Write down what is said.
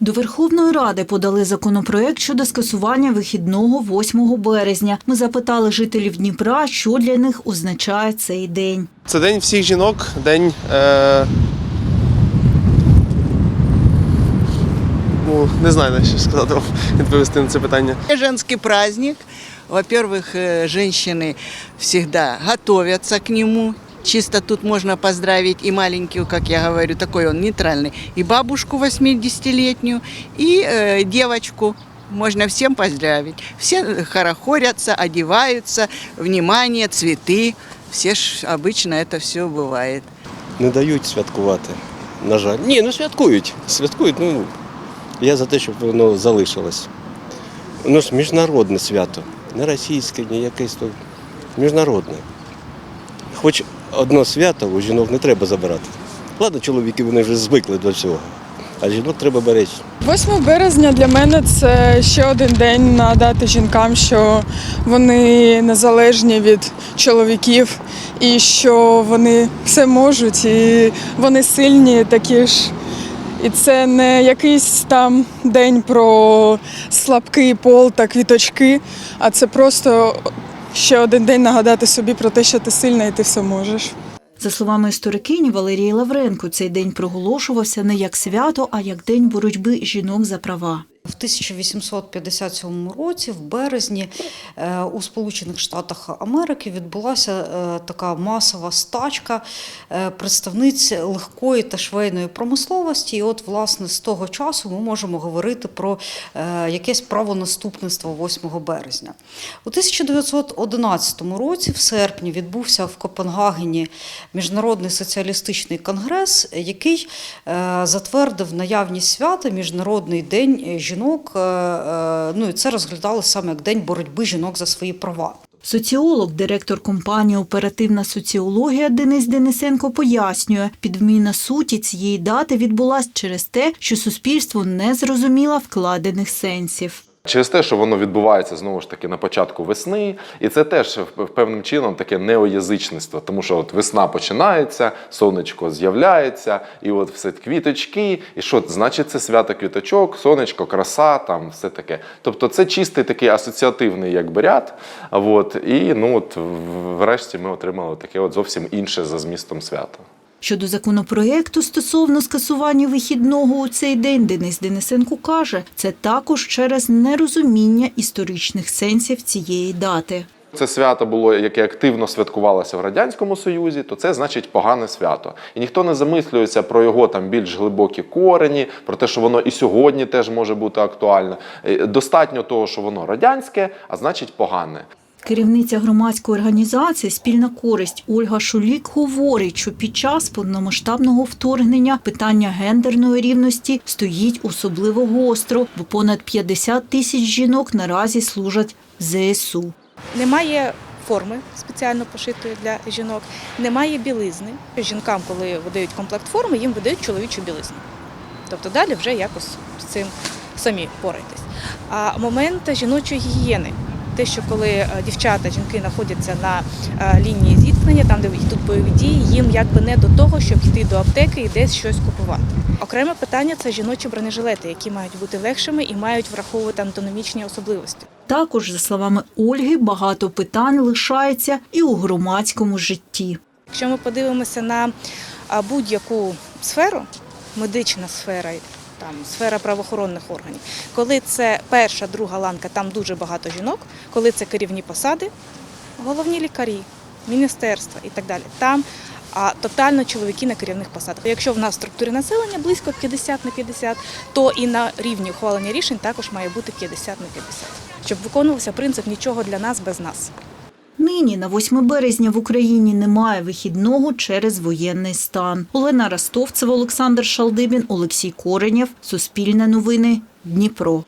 До Верховної Ради подали законопроект щодо скасування вихідного 8 березня. Ми запитали жителів Дніпра, що для них означає цей день. Це день всіх жінок, день. Е... Ну, не знаю, навіть що сказати вам, відповісти на це питання. Женский праздник. Во-первых, э, женщины всегда готовятся к нему. Чисто тут можно поздравить и маленькую, как я говорю, такой он нейтральный, и бабушку 80-летнюю, и э, девочку. Можно всем поздравить. Все хорохорятся, одеваются, внимание, цветы. Все ж обычно это все бывает. не дають святкувати. На жаль. Ні, ну святкують. Святкують, ну я за те, щоб воно залишилось. Воно ж міжнародне свято. Не російське, ні якесь то міжнародне. Хоч одно свято у жінок не треба забирати. Ладно, чоловіки вони вже звикли до цього. А жінок треба беречь. 8 березня для мене це ще один день нагадати жінкам, що вони незалежні від чоловіків і що вони все можуть, і вони сильні такі ж. І це не якийсь там день про слабкий пол та квіточки, а це просто ще один день нагадати собі про те, що ти сильна і ти все можеш. За словами історикині Валерії Лавренко, цей день проголошувався не як свято, а як день боротьби жінок за права. В 1857 році, в березні, е, у Сполучених Штатах Америки відбулася е, така масова стачка е, представниць легкої та швейної промисловості. І от, власне, з того часу ми можемо говорити про якесь правонаступництво 8 березня. У 1911 році, в серпні, відбувся в Копенгагені Міжнародний соціалістичний конгрес, який затвердив наявність свята Міжнародний день жінок. Е, е, Ну і це розглядали саме як день боротьби жінок за свої права. Соціолог, директор компанії Оперативна соціологія Денис Денисенко пояснює, підміна суті цієї дати відбулась через те, що суспільство не зрозуміло вкладених сенсів. Через те, що воно відбувається знову ж таки на початку весни, і це теж певним чином таке неоязичництво, тому що от весна починається, сонечко з'являється, і от все квіточки, і що значить це свято квіточок, сонечко, краса, там все таке. Тобто це чистий такий асоціативний якби ряд. От, і ну от врешті ми отримали таке от зовсім інше за змістом свято. Щодо законопроєкту стосовно скасування вихідного у цей день, Денис Денисенко каже, це також через нерозуміння історичних сенсів цієї дати. Це свято було, яке активно святкувалося в радянському союзі, то це значить погане свято. І ніхто не замислюється про його там більш глибокі корені, про те, що воно і сьогодні теж може бути актуально. Е, Достатньо того, що воно радянське, а значить погане. Керівниця громадської організації Спільна користь Ольга Шулік говорить, що під час повномасштабного вторгнення питання гендерної рівності стоїть особливо гостро, бо понад 50 тисяч жінок наразі служать ЗСУ. Немає форми спеціально пошитої для жінок, немає білизни. Жінкам, коли видають комплект форми, їм видають чоловічу білизну. Тобто далі вже якось з цим самі порайтесь. А момент жіночої гігієни. Те, що коли е, дівчата, жінки знаходяться на е, лінії зіткнення, там де йдуть бойові дії, їм якби не до того, щоб йти до аптеки і десь щось купувати. Окреме питання це жіночі бронежилети, які мають бути легшими і мають враховувати анатомічні особливості. Також, за словами Ольги, багато питань лишається і у громадському житті. Якщо ми подивимося на будь-яку сферу, медична сфера, там сфера правоохоронних органів, коли це перша, друга ланка, там дуже багато жінок, коли це керівні посади, головні лікарі, міністерства і так далі. Там а тотально чоловіки на керівних посадах. Якщо в нас в структурі населення близько 50 на 50, то і на рівні ухвалення рішень також має бути 50 на 50, щоб виконувався принцип нічого для нас без нас. Нині на 8 березня в Україні немає вихідного через воєнний стан. Олена Ростовцева, Олександр Шалдибін, Олексій Коренєв. Суспільне новини. Дніпро.